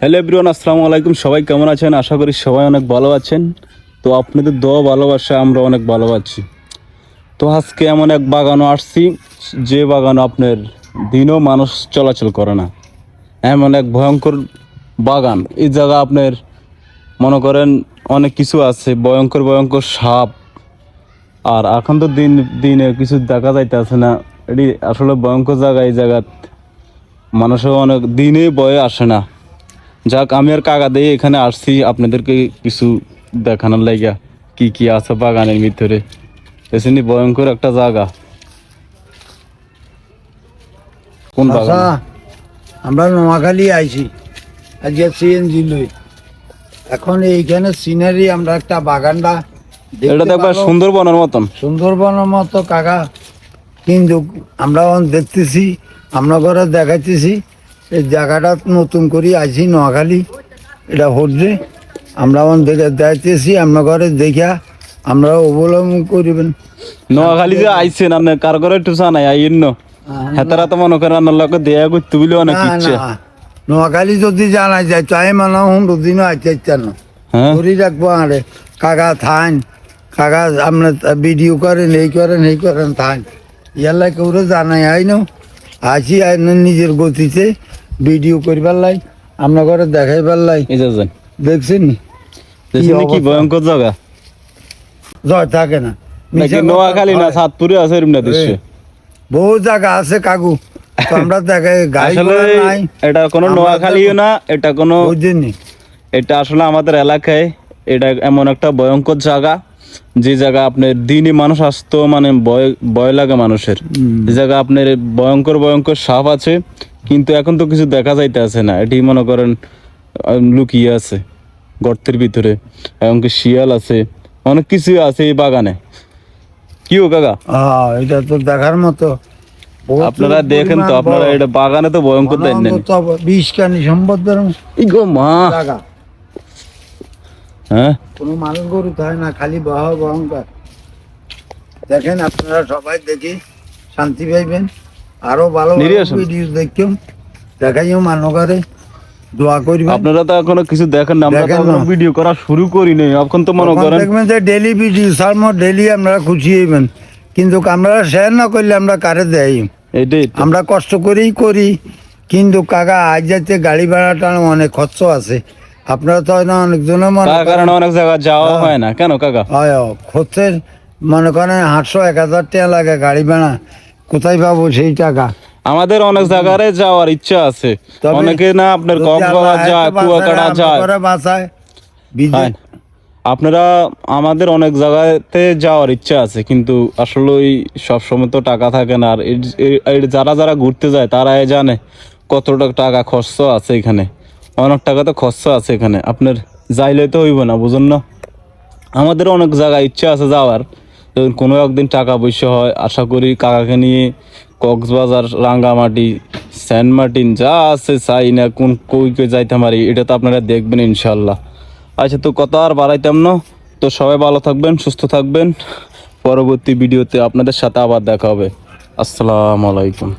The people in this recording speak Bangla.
হ্যালো এভরিওয়ান, আসসালামু আলাইকুম। সবাই কেমন আছেন? আশা করি সবাই অনেক ভালো আছেন। তো আপনাদের দোয়া, ভালোবাসা আমরা অনেক ভালো আছি। তো আজকে এমন এক বাগানও আসছি, যে বাগানও আপনার দিনও মানুষ চলাচল করে না। এমন এক ভয়ঙ্কর বাগান। এই জায়গা আপনার, মনে করেন, অনেক কিছু আছে, ভয়ঙ্কর ভয়ঙ্কর সাপ। আর এখন তো দিন, দিনে কিছু দেখা যাইতেছে না। এটি আসলে ভয়ঙ্কর জায়গা, এই জায়গা মানুষও অনেক দিনে বয়ে আসে না। যাক আমি আর কাকা দিয়ে এখানে আসছি। আপনাদেরকে কিছু দেখানোর লাইগা কি কি আছে বাগানের ভিতরে। এসে ভয়ঙ্কর একটা জায়গা। কোন আচ্ছা বাগান? আমরা নোয়াখালী আইছি। আজকে সিএনজি লই। এখন এইখানে সিনারি আমরা একটা বাগানটা এটা ভালো, সুন্দরবনের মতন। সুন্দরবনের মতো কাকা। কিন্তু আমরা দেখতেছি আমরা ঘরে দেখাইতেছি। এই জায়গাটা নতুন করে আইছি নোয়াখালী। এটা হচ্ছে আমরা দেখে দেখতেছি আমরা ঘরে দেখা আমরা অবলম্বন করিবেন। নোয়াখালী যে আইছেন আপনি কার ঘরে একটু নাই আইন ন। হেতারা তো মনে করেন আপনার লোকে দেয়া করতে বলে অনেক ইচ্ছে। নোয়াখালী যদি জানা যায় তাই মানে হুন্ডু দিনও আইতে ইচ্ছা না। হ্যাঁ? ধরি রাখব আরে কাকা থান কাকা আপনার ভিডিও করেন এই করেন এই করেন থান ইয়াল্লা কেউ জানাই আই ন আসি নিজের গতিতে ভিডিও করিবার লাই আপনার ঘরে দেখাইবার লাই। দেখছেন কি ভয়ঙ্কর জায়গা? জয় থাকে না। নোয়াখালী না সাতপুরে আছে এরকম না দৃশ্য? বহু জায়গা আছে কাকু। আমরা গাড়ি নাই। এটা কোনো নোয়াখালীও না এটা কোনো এটা আসলে আমাদের এলাকায় এটা এমন একটা ভয়ঙ্কর জায়গা। যে জায়গা আপনার দিনই মানুষ আসতো মানে ভয় ভয় লাগে মানুষের। যে জায়গা আপনার ভয়ঙ্কর ভয়ঙ্কর সাপ আছে কিন্তু এখন তো কিছু দেখা যাইতে আছে না। এটি মনে করেন লুকিয়ে আছে গর্তের ভিতরে এমনকি শিয়াল আছে অনেক কিছু আছে এই বাগানে। কি ও কাকা? এটা তো দেখার মতো। আপনারা দেখেন তো আপনারা এটা বাগানে তো ভয়ঙ্কর দেন বিষ কানি সম্পদের ই গো মা। হ্যাঁ? কোনো মানুষ গরু না খালি বহ ভয়ঙ্কর দেখেন আপনারা সবাই দেখি শান্তি পাইবেন আরও ভালো ভিডিও দেখুন দেখাইও মানকারে দোয়া করবেন। আপনারা তো এখনও কিছু দেখেন না আমরা তো। ভিডিও করা শুরু করি নাই এখন তো মনে করেন দেখবেন যে ভিডিও সারমো আপনারা খুশি হইবেন। কিন্তু আপনারা শেয়ার না করলে আমরা কারে এটাই আমরা কষ্ট করেই করি কিন্তু কাকা আজ যাতে গাড়ি ভাড়াটা অনেক খরচ আছে। আপনারা তো হয়তো অনেকজনের মনে তার কারণে অনেক জায়গা যাওয়া হ্যাঁ। হয় না? কেন কাকা? হয় খরচের মনে করেন আটশো এক হাজার টাকা লাগে গাড়ি ভাড়া। কোথায় পাবো সেই টাকা? আমাদের অনেক জায়গায় যাওয়ার ইচ্ছা আছে। অনেকে না আপনার কক্সবাজার যায় কুয়াকাটা যায়। আপনারা আমাদের অনেক জায়গাতে যাওয়ার ইচ্ছা আছে কিন্তু আসলে ওই সবসময় তো টাকা থাকে না। আর যারা যারা ঘুরতে যায় তারাই জানে কতটা টাকা খরচ আছে এখানে। অনেক টাকা তো খরচা আছে এখানে। আপনার যাইলে তো হইব না, বুঝুন না? আমাদের অনেক জায়গায় ইচ্ছা আছে যাওয়ার। যখন কোনো একদিন টাকা পয়সা হয়, আশা করি কাকাকে নিয়ে কক্সবাজার, রাঙ্গামাটি, সেন্ট মার্টিন, যা আছে চাই না, কোন কই কই যাইতে পারি, এটা তো আপনারা দেখবেন ইনশাল্লাহ আচ্ছা তো কত আর বাড়াইতাম না। তো সবাই ভালো থাকবেন, সুস্থ থাকবেন। পরবর্তী ভিডিওতে আপনাদের সাথে আবার দেখা হবে। আসসালামু আলাইকুম।